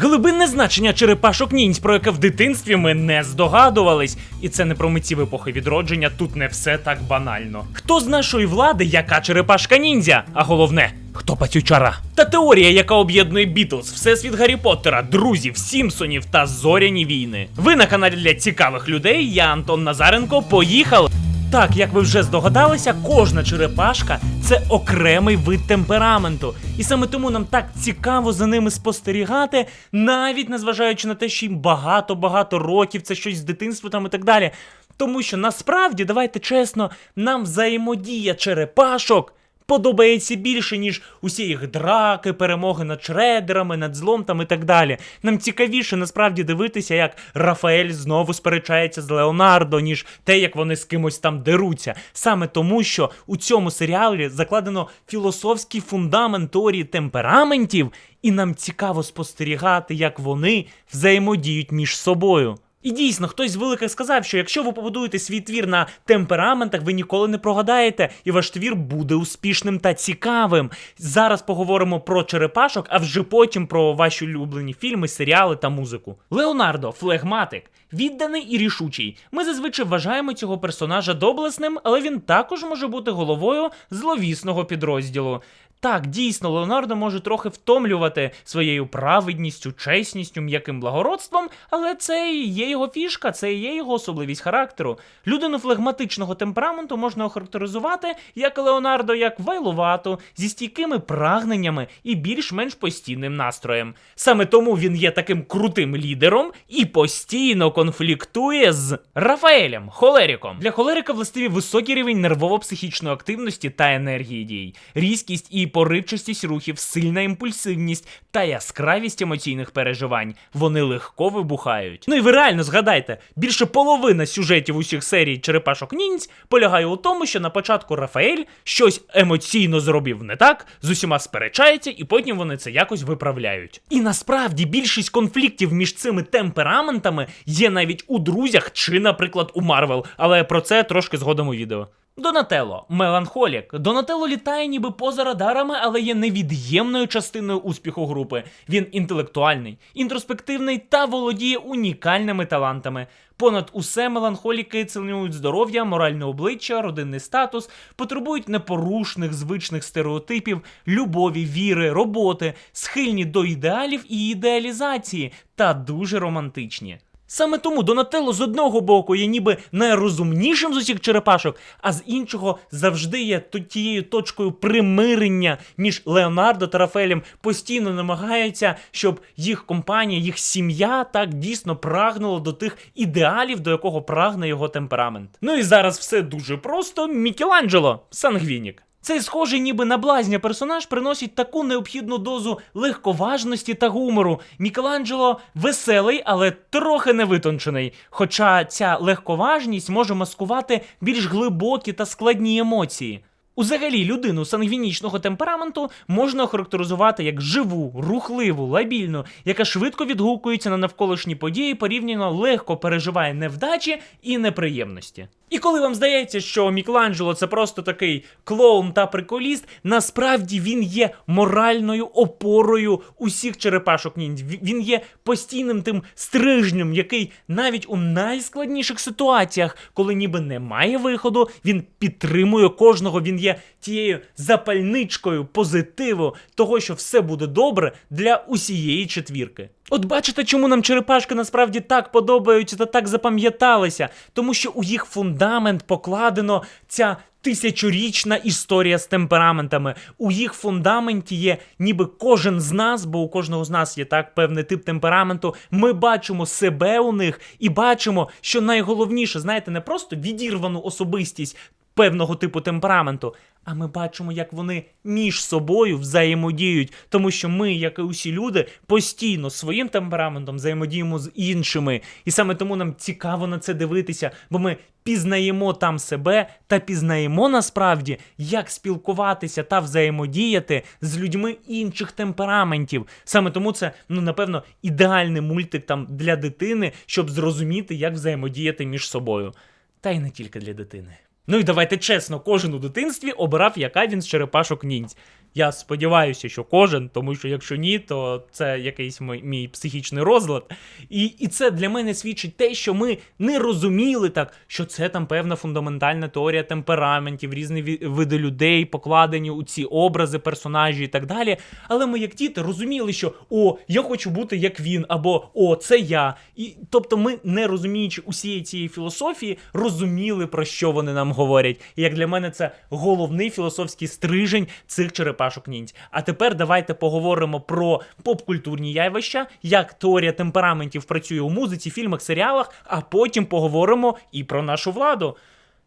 Глибинне значення черепашок ніндзь, про яке в дитинстві ми не здогадувались. І це не про митців епохи відродження, тут не все так банально. Хто з нашої влади, яка черепашка ніндзя? А головне, хто пацючара? Та теорія, яка об'єднує Бітлз, Всесвіт Гаррі Поттера, друзів, Сімпсонів та зоряні війни. Ви на каналі для цікавих людей. Я Антон Назаренко. Поїхали! Так, як ви вже здогадалися, кожна черепашка це окремий вид темпераменту. І саме тому нам так цікаво за ними спостерігати, навіть незважаючи на те, що їм багато-багато років, це щось з дитинства там і так далі. Тому що насправді, давайте чесно, нам взаємодія черепашок подобається більше, ніж усі їх драки, перемоги над шредерами, над злом там і так далі. Нам цікавіше насправді дивитися, як Рафаель знову сперечається з Леонардо, ніж те, як вони з кимось там деруться. Саме тому, що у цьому серіалі закладено філософський фундамент теорії темпераментів, і нам цікаво спостерігати, як вони взаємодіють між собою. І дійсно, хтось з великих сказав, що якщо ви побудуєте свій твір на темпераментах, ви ніколи не прогадаєте, і ваш твір буде успішним та цікавим. Зараз поговоримо про черепашок, а вже потім про ваші улюблені фільми, серіали та музику. Леонардо флегматик. Відданий і рішучий. Ми зазвичай вважаємо цього персонажа доблесним, але він також може бути головою зловісного підрозділу. Так, дійсно, Леонардо може трохи втомлювати своєю праведністю, чесністю, м'яким благородством, але це і є його фішка, це і є його особливість характеру. Людину флегматичного темпераменту можна охарактеризувати як Леонардо, як вайлувату, зі стійкими прагненнями і більш-менш постійним настроєм. Саме тому він є таким крутим лідером і постійно конфліктує з Рафаелем, холеріком. Для холерика властиві високий рівень нервово-психічної активності та енергії дій, різкість і поривчастість рухів, сильна імпульсивність та яскравість емоційних переживань. Вони легко вибухають. Ну і ви реально згадайте, більше половина сюжетів усіх серій черепашок ніндзь полягає у тому, що на початку Рафаель щось емоційно зробив не так, з усіма сперечається, і потім вони це якось виправляють. І насправді більшість конфліктів між цими темпераментами є навіть у друзях чи, наприклад, у Марвел, але про це трошки згодом у відео. Донателло меланхолік. Донателло літає ніби поза радарами, але є невід'ємною частиною успіху групи. Він інтелектуальний, інтроспективний та володіє унікальними талантами. Понад усе меланхоліки цінують здоров'я, моральне обличчя, родинний статус, потребують непорушних звичних стереотипів, любові, віри, роботи, схильні до ідеалів і ідеалізації та дуже романтичні. Саме тому Донателло з одного боку є ніби найрозумнішим з усіх черепашок, а з іншого завжди є тією точкою примирення між Леонардо та Рафаелем. Постійно намагаються, щоб їх компанія, їх сім'я так дійсно прагнула до тих ідеалів, до якого прагне його темперамент. Ну і зараз все дуже просто. Мікеланджело, Сангвінік. Цей схожий ніби на блазня персонаж приносить таку необхідну дозу легковажності та гумору. Мікеланджело веселий, але трохи невитончений. Хоча ця легковажність може маскувати більш глибокі та складні емоції. Узагалі, людину сангвінічного темпераменту можна охарактеризувати як живу, рухливу, лабільну, яка швидко відгукується на навколишні події, порівняно легко переживає невдачі і неприємності. І коли вам здається, що Мікеланджело це просто такий клоун та приколіст, насправді він є моральною опорою усіх черепашок ніндзь. Ві- Він є постійним тим стрижнем, який навіть у найскладніших ситуаціях, коли ніби немає виходу, він підтримує кожного. Він є тією запальничкою позитиву того, що все буде добре для усієї четвірки. От бачите, чому нам черепашки насправді так подобаються та так запам'яталися, тому що у їх фундамент покладено ця тисячорічна історія з темпераментами. У їх фундаменті є ніби кожен з нас, бо у кожного з нас є так певний тип темпераменту. Ми бачимо себе у них і бачимо, що найголовніше, знаєте, не просто відірвану особистість певного типу темпераменту. А ми бачимо, як вони між собою взаємодіють, тому що ми, як і усі люди, постійно своїм темпераментом взаємодіємо з іншими. І саме тому нам цікаво на це дивитися, бо ми пізнаємо там себе та пізнаємо насправді, як спілкуватися та взаємодіяти з людьми інших темпераментів. Саме тому це, ну напевно, ідеальний мультик там для дитини, щоб зрозуміти, як взаємодіяти між собою. Та й не тільки для дитини. Ну і давайте чесно, кожен у дитинстві обирав, яка він з черепашок ніндзь. Я сподіваюся, що кожен, тому що якщо ні, то це якийсь мій, мій психічний розлад. І, і це для мене свідчить те, що ми не розуміли так, що це там певна фундаментальна теорія темпераментів, різні види людей покладені у ці образи, персонажі і так далі. Але ми, як діти, розуміли, що о, я хочу бути як він, або о, це я. І тобто, ми, не розуміючи усієї цієї філософії, розуміли, про що вони нам говорять. І як для мене, це головний філософський стрижень цих черепашок ніндзь. А тепер давайте поговоримо про попкультурні явища, як теорія темпераментів працює у музиці, фільмах, серіалах, а потім поговоримо і про нашу владу.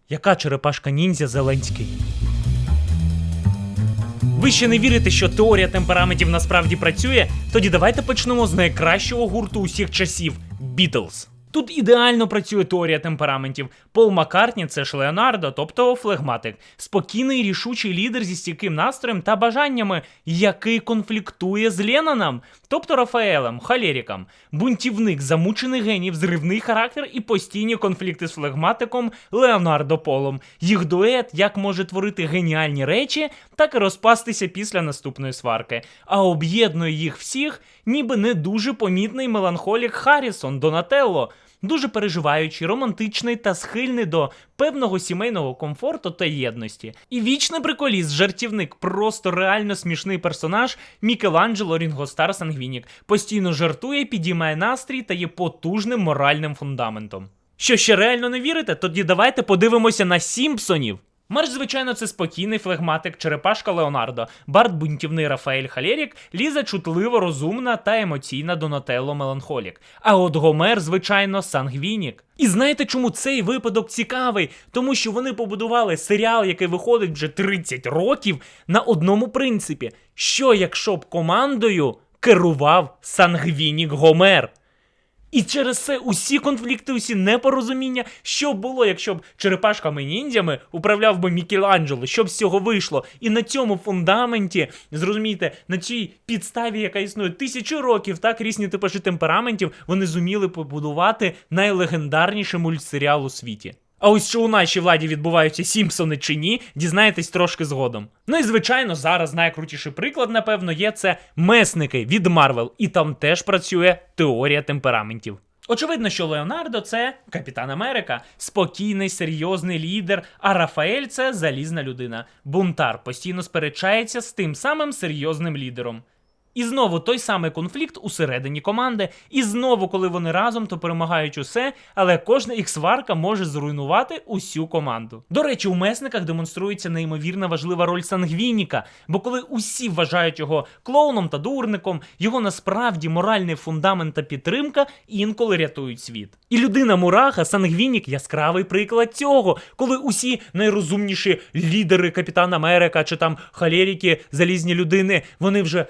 Яка черепашка ніндзя Зеленський? Ви ще не вірите, що теорія темпераментів насправді працює? Тоді давайте почнемо з найкращого гурту усіх часів Beatles. Тут ідеально працює теорія темпераментів. Пол Маккартні це ж Леонардо, тобто флегматик, спокійний рішучий лідер зі стійким настроєм та бажаннями, який конфліктує з Ленноном, тобто Рафаелем, Халеріком, бунтівник, замучений геній, взривний характер і постійні конфлікти з флегматиком Леонардо Полом. Їх дует як може творити геніальні речі, так і розпастися після наступної сварки. А об'єднує їх всіх, ніби не дуже помітний меланхолік Харрісон Донателло. Дуже переживаючий, романтичний та схильний до певного сімейного комфорту та єдності. І вічний приколіст, жартівник, просто реально смішний персонаж Мікеланджело Рінгостар Сангвінік. Постійно жартує, підіймає настрій та є потужним моральним фундаментом. Що ще реально не вірите? Тоді давайте подивимося на Сімпсонів. Марш, звичайно, це спокійний флегматик, черепашка Леонардо, Барт бунтівний Рафаель Халерік, Ліза чутливо розумна та емоційна Донателло Меланхолік. А от Гомер, звичайно, Сангвінік. І знаєте, чому цей випадок цікавий? Тому що вони побудували серіал, який виходить вже 30 років, на одному принципі: що якщо б командою керував Сангвінік Гомер? І через це усі конфлікти, усі непорозуміння, що було, якщо б черепашками ніндзями управляв би Мікеланджело, що б з цього вийшло. І на цьому фундаменті, зрозумієте, на цій підставі, яка існує тисячу років, так різні типажі темпераментів, вони зуміли побудувати найлегендарніший мультсеріал у світі. А ось що у нашій владі відбуваються Сімпсони чи ні, дізнаєтесь трошки згодом. Ну і звичайно, зараз найкрутіший приклад, напевно, є це месники від Марвел, і там теж працює теорія темпераментів. Очевидно, що Леонардо це Капітан Америка, спокійний, серйозний лідер, а Рафаель це залізна людина. Бунтар постійно сперечається з тим самим серйозним лідером. І знову той самий конфлікт усередині команди. І знову, коли вони разом, то перемагають усе, але кожна їх сварка може зруйнувати усю команду. До речі, у месниках демонструється неймовірно важлива роль Сангвініка, бо коли усі вважають його клоуном та дурником, його насправді моральний фундамент та підтримка інколи рятують світ. І людина Мураха, Сангвінік яскравий приклад цього, коли усі найрозумніші лідери Капітана Америка чи там Халеріки, залізні людини, вони вже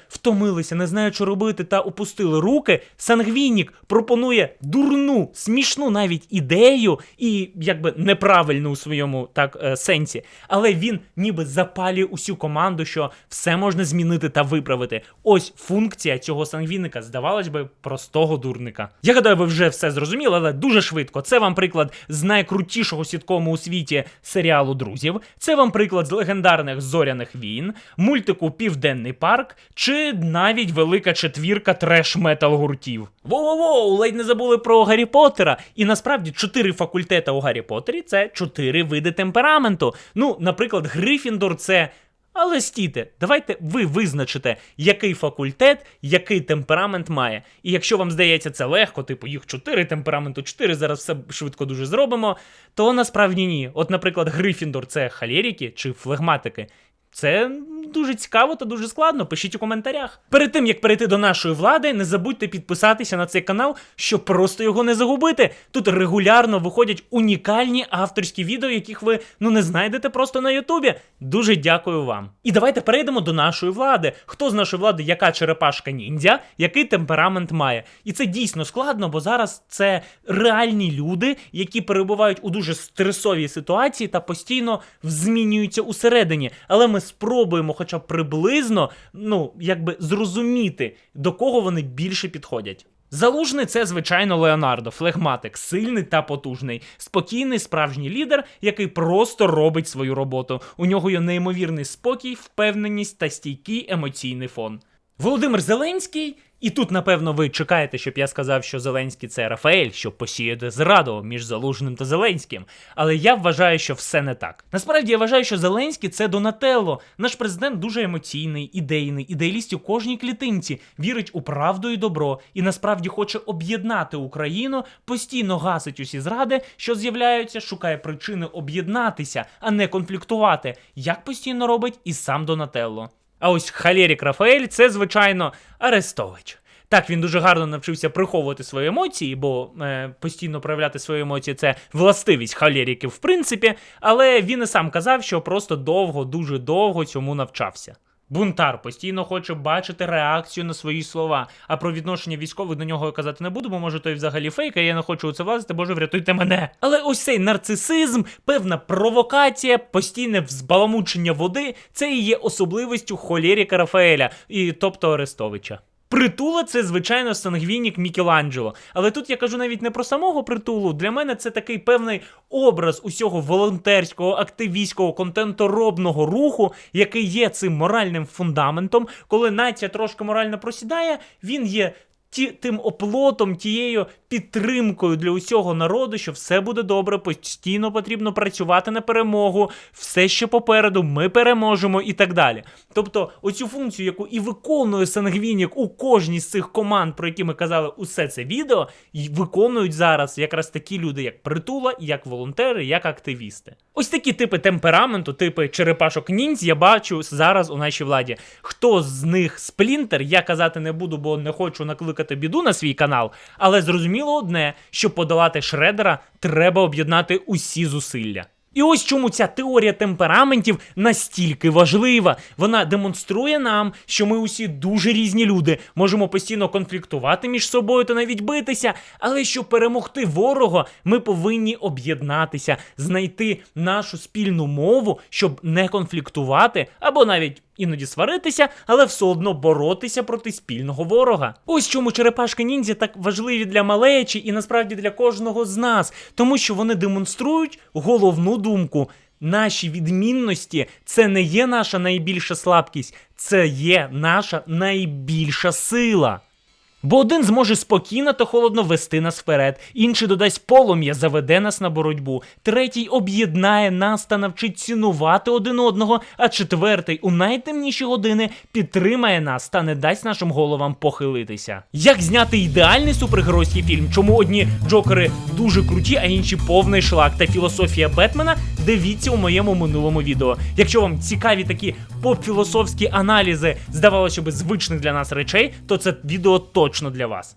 втомилися, не знають, що робити, та опустили руки. Сангвінік пропонує дурну, смішну навіть ідею, і якби неправильну у своєму так е, сенсі. Але він ніби запалює усю команду, що все можна змінити та виправити. Ось функція цього сангвіника, здавалось би, простого дурника. Я гадаю, ви вже все зрозуміли, але дуже швидко. Це вам приклад з найкрутішого сіткому у світі серіалу Друзів. Це вам приклад з легендарних зоряних війн, мультику Південний парк чи навіть велика четвірка треш-метал гуртів. Воу-воу, ледь не забули про Гаррі Поттера. І насправді чотири факультети у Гаррі Поттері це чотири види темпераменту. Ну, наприклад, Грифіндор це. Але стійте, давайте ви визначите, який факультет, який темперамент має. І якщо вам здається це легко, типу їх чотири темпераменту, чотири, зараз все швидко дуже зробимо, то насправді ні. От, наприклад, Грифіндор це халеріки чи флегматики. Це дуже цікаво та дуже складно. Пишіть у коментарях. Перед тим як перейти до нашої влади, не забудьте підписатися на цей канал, щоб просто його не загубити. Тут регулярно виходять унікальні авторські відео, яких ви ну не знайдете просто на Ютубі. Дуже дякую вам. І давайте перейдемо до нашої влади. Хто з нашої влади, яка черепашка ніндзя, який темперамент має? І це дійсно складно, бо зараз це реальні люди, які перебувають у дуже стресовій ситуації та постійно змінюються усередині. Але ми спробуємо, хоча б приблизно, ну якби зрозуміти, до кого вони більше підходять. Залужний це, звичайно, Леонардо, флегматик, сильний та потужний, спокійний справжній лідер, який просто робить свою роботу. У нього є неймовірний спокій, впевненість та стійкий емоційний фон. Володимир Зеленський, і тут, напевно, ви чекаєте, щоб я сказав, що Зеленський це Рафаель, щоб посіяти зраду між Залужним та Зеленським. Але я вважаю, що все не так. Насправді я вважаю, що Зеленський це Донателло. Наш президент дуже емоційний, ідейний, ідеаліст у кожній клітинці, вірить у правду і добро, і насправді хоче об'єднати Україну, постійно гасить усі зради, що з'являються, шукає причини об'єднатися, а не конфліктувати, як постійно робить і сам Донателло. А ось Халерік Рафаель це, звичайно, Арестович. Так, він дуже гарно навчився приховувати свої емоції, бо е, постійно проявляти свої емоції це властивість халеріків, в принципі, але він і сам казав, що просто довго, дуже довго цьому навчався. Бунтар постійно хоче бачити реакцію на свої слова. А про відношення військових до нього я казати не буду, бо може той взагалі фейк, а я не хочу у це влазити, боже, врятуйте мене. Але ось цей нарцисизм, певна провокація, постійне взбаламучення води це і є особливістю холєріка Рафаеля, і тобто Арестовича. Притула це, звичайно, сангвінік Мікеланджело. Але тут я кажу навіть не про самого притулу. Для мене це такий певний образ усього волонтерського, активістського, контенторобного руху, який є цим моральним фундаментом. Коли нація трошки морально просідає, він є. Ті, тим оплотом, тією підтримкою для усього народу, що все буде добре, постійно потрібно працювати на перемогу, все ще попереду, ми переможемо і так далі. Тобто, оцю функцію, яку і виконує Сангвінік у кожній з цих команд, про які ми казали, усе це відео, і виконують зараз якраз такі люди, як притула, як волонтери, як активісти. Ось такі типи темпераменту, типи черепашок ніндзь я бачу зараз у нашій владі. Хто з них сплінтер, я казати не буду, бо не хочу накликати біду на свій канал. Але зрозуміло одне, щоб подолати шредера, треба об'єднати усі зусилля. І ось чому ця теорія темпераментів настільки важлива. Вона демонструє нам, що ми усі дуже різні люди, можемо постійно конфліктувати між собою та навіть битися. Але щоб перемогти ворога, ми повинні об'єднатися, знайти нашу спільну мову, щоб не конфліктувати або навіть. Іноді сваритися, але все одно боротися проти спільного ворога. Ось чому черепашки ніндзя так важливі для малечі і насправді для кожного з нас, тому що вони демонструють головну думку. Наші відмінності це не є наша найбільша слабкість, це є наша найбільша сила. Бо один зможе спокійно та холодно вести нас вперед, інший додасть полум'я, заведе нас на боротьбу, третій об'єднає нас та навчить цінувати один одного, а четвертий у найтемніші години підтримає нас та не дасть нашим головам похилитися. Як зняти ідеальний супергеройський фільм? Чому одні джокери дуже круті, а інші повний шлак та філософія Бетмена? Дивіться у моєму минулому відео. Якщо вам цікаві такі поп-філософські аналізи, здавалося би, звичних для нас речей, то це відео точно для вас.